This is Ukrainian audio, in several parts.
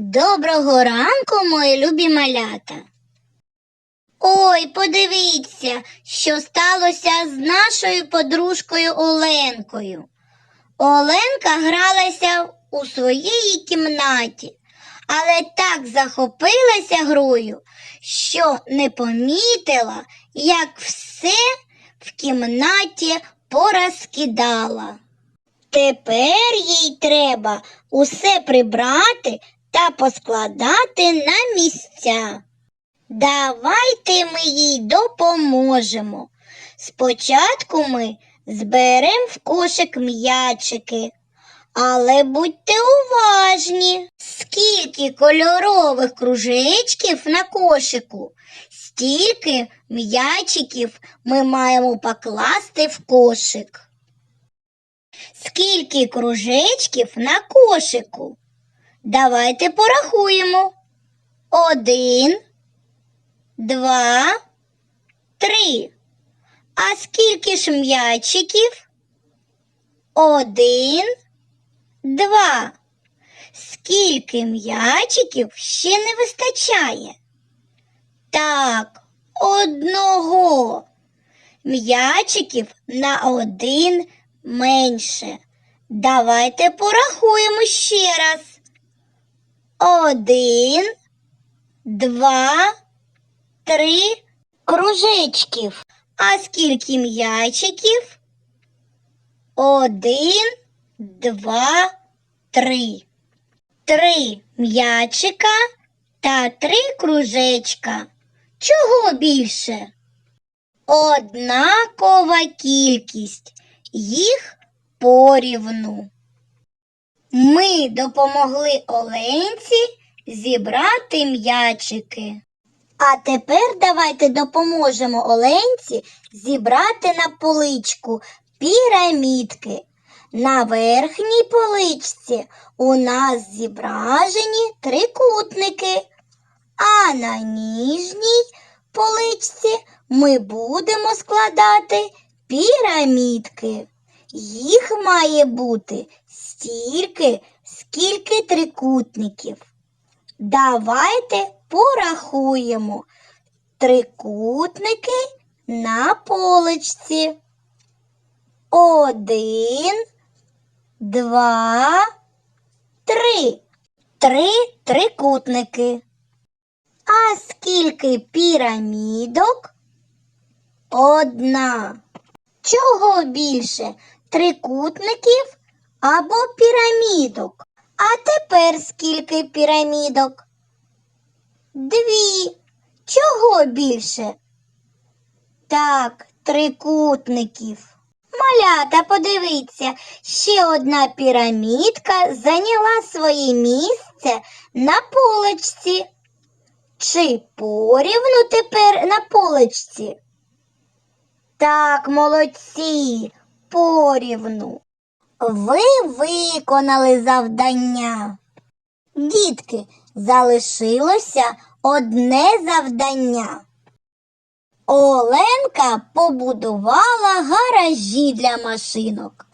Доброго ранку, мої любі малята. Ой, подивіться, що сталося з нашою подружкою Оленкою. Оленка гралася у своїй кімнаті, але так захопилася грою, що не помітила, як все в кімнаті порозкидала. Тепер їй треба усе прибрати та поскладати на місця. Давайте ми їй допоможемо. Спочатку ми зберемо в кошик м'ячики, але будьте уважні, скільки кольорових кружечків на кошику, стільки м'ячиків ми маємо покласти в кошик. Скільки кружечків на кошику? Давайте порахуємо. Один, два, три. А скільки ж м'ячиків? Один, два. Скільки м'ячиків ще не вистачає? Так, одного. М'ячиків на один менше. Давайте порахуємо ще раз. Один, два, три кружечків. А скільки м'ячиків? Один, два, три. Три м'ячика та три кружечка. Чого більше? Однакова кількість. Їх порівну. Ми допомогли Оленці зібрати м'ячики. А тепер давайте допоможемо Оленці зібрати на поличку пірамідки. На верхній поличці у нас зображені трикутники, а на ніжній поличці ми будемо складати пірамідки. Їх має бути стільки, скільки трикутників. Давайте порахуємо трикутники на поличці. Один, два, три. Три трикутники. А скільки пірамідок? Одна. Чого більше? Трикутників або пірамідок? А тепер скільки пірамідок? Дві. Чого більше? Так, трикутників. Малята, подивіться, ще одна пірамідка зайняла своє місце на полочці. Чи порівну тепер на полочці? Так, молодці, порівну. Ви виконали завдання. Дітки, залишилося одне завдання. Оленка побудувала гаражі для машинок.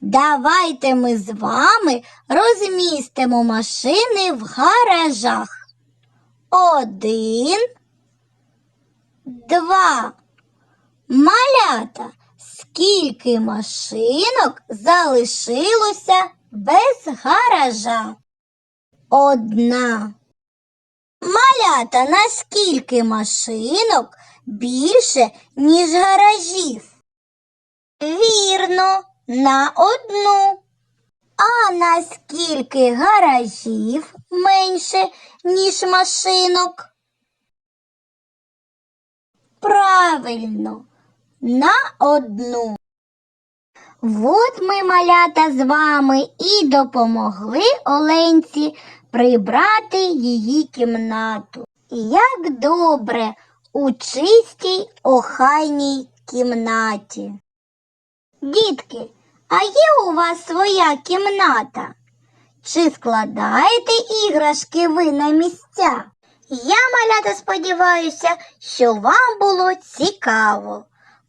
Давайте ми з вами розмістимо машини в гаражах. Один, два. Малята, скільки машинок залишилося без гаража? Одна. Малята, наскільки машинок більше, ніж гаражів? Вірно, на одну. А наскільки гаражів менше, ніж машинок? Правильно, на одну. От ми, малята, з вами і допомогли Оленці прибрати її кімнату. Як добре у чистій охайній кімнаті. Дітки, а є у вас своя кімната? Чи складаєте іграшки ви на місця? Я, малята, сподіваюся, що вам було цікаво.